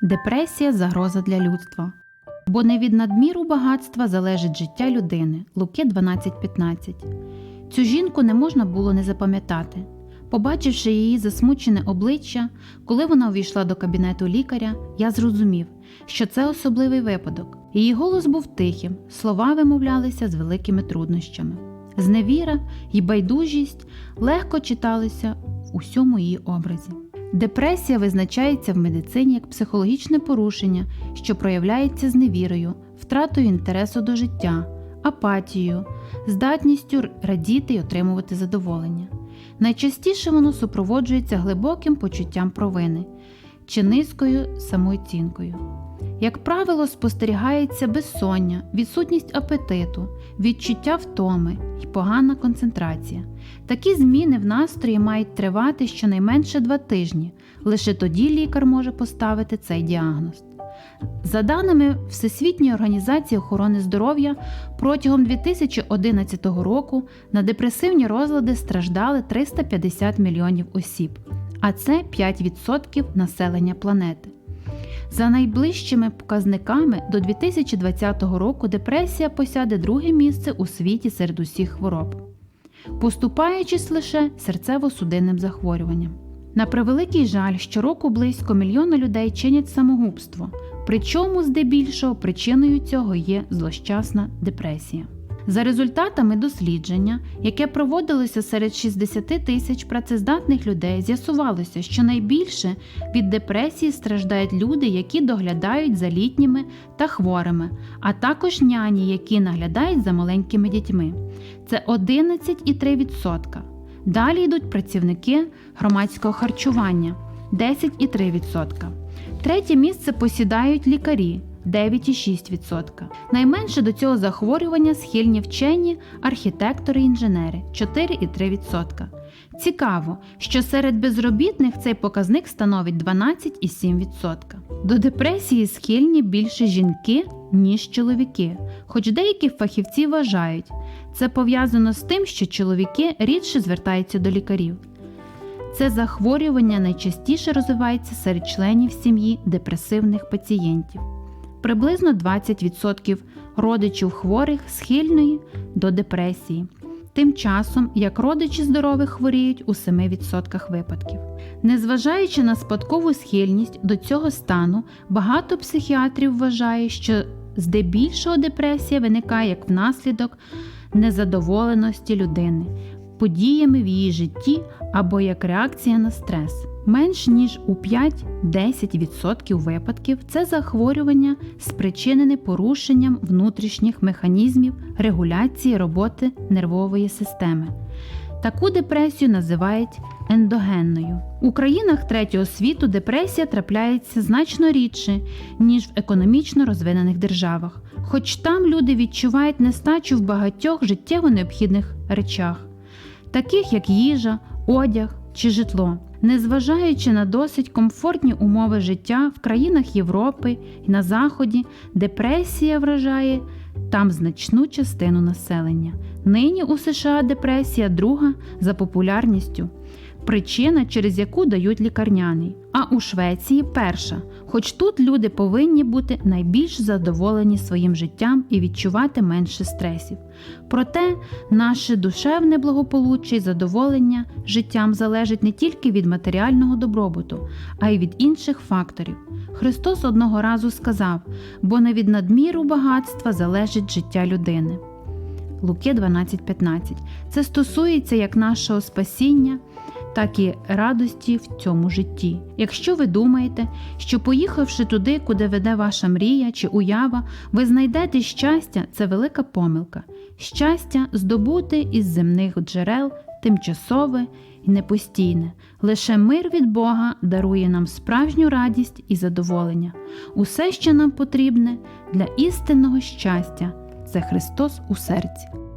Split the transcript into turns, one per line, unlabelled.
Депресія загроза для людства. Бо не від надміру багатства залежить життя людини. Луки 12.15. Цю жінку не можна було не запам'ятати. Побачивши її засмучене обличчя, коли вона увійшла до кабінету лікаря, я зрозумів, що це особливий випадок. Її голос був тихим, слова вимовлялися з великими труднощами. Зневіра й байдужість легко читалися в усьому її образі. Депресія визначається в медицині як психологічне порушення, що проявляється зневірою, втратою інтересу до життя, апатією, здатністю радіти й отримувати задоволення. Найчастіше воно супроводжується глибоким почуттям провини чи низькою самооцінкою. Як правило, спостерігається безсоння, відсутність апетиту, відчуття втоми і погана концентрація. Такі зміни в настрої мають тривати щонайменше два тижні. Лише тоді лікар може поставити цей діагноз. За даними Всесвітньої організації охорони здоров'я, протягом 2011 року на депресивні розлади страждали 350 мільйонів осіб, а це 5% населення планети. За найближчими показниками до 2020 року депресія посяде друге місце у світі серед усіх хвороб, поступаючись лише серцево-судинним захворюванням. На превеликий жаль, щороку близько мільйона людей чинять самогубство, причому здебільшого причиною цього є злощасна депресія. За результатами дослідження, яке проводилося серед 60 тисяч працездатних людей, з'ясувалося, що найбільше від депресії страждають люди, які доглядають за літніми та хворими, а також няні, які наглядають за маленькими дітьми. Це 11,3%. Далі йдуть працівники громадського харчування 10,3%. Третє місце посідають лікарі 9,6%. Найменше до цього захворювання схильні вчені, архітектори і інженери 4,3%. Цікаво, що серед безробітних цей показник становить 12,7%. До депресії схильні більше жінки, ніж чоловіки, хоч деякі фахівці вважають, це пов'язано з тим, що чоловіки рідше звертаються до лікарів. Це захворювання найчастіше розвивається серед членів сім'ї депресивних пацієнтів. Приблизно 20% родичів хворих схильної до депресії, тим часом як родичі здорових хворіють у 7% випадків. Незважаючи на спадкову схильність до цього стану, багато психіатрів вважає, що здебільшого депресія виникає як внаслідок незадоволеності людини, подіями в її житті або як реакція на стрес. Менш ніж у 5-10% випадків це захворювання спричинене порушенням внутрішніх механізмів регуляції роботи нервової системи. Таку депресію називають ендогенною. У країнах третього світу депресія трапляється значно рідше, ніж в економічно розвинених державах, хоч там люди відчувають нестачу в багатьох життєво необхідних речах, таких як їжа, одяг чи житло. Незважаючи на досить комфортні умови життя в країнах Європи і на Заході, депресія вражає там значну частину населення. Нині у США депресія друга за популярністю, причина, через яку дають лікарняний. А у Швеції перша, хоч тут люди повинні бути найбільш задоволені своїм життям і відчувати менше стресів. Проте наше душевне благополуччя і задоволення життям залежить не тільки від матеріального добробуту, а й від інших факторів. Христос одного разу сказав: бо не від надміру багатства залежить життя людини. Луки 12.15. Це стосується як нашого спасіння, так і радості в цьому житті. Якщо ви думаєте, що поїхавши туди, куди веде ваша мрія чи уява, ви знайдете щастя, це велика помилка. Щастя здобути із земних джерел тимчасове і непостійне. Лише мир від Бога дарує нам справжню радість і задоволення. Усе, що нам потрібне для істинного щастя, це Христос у серці.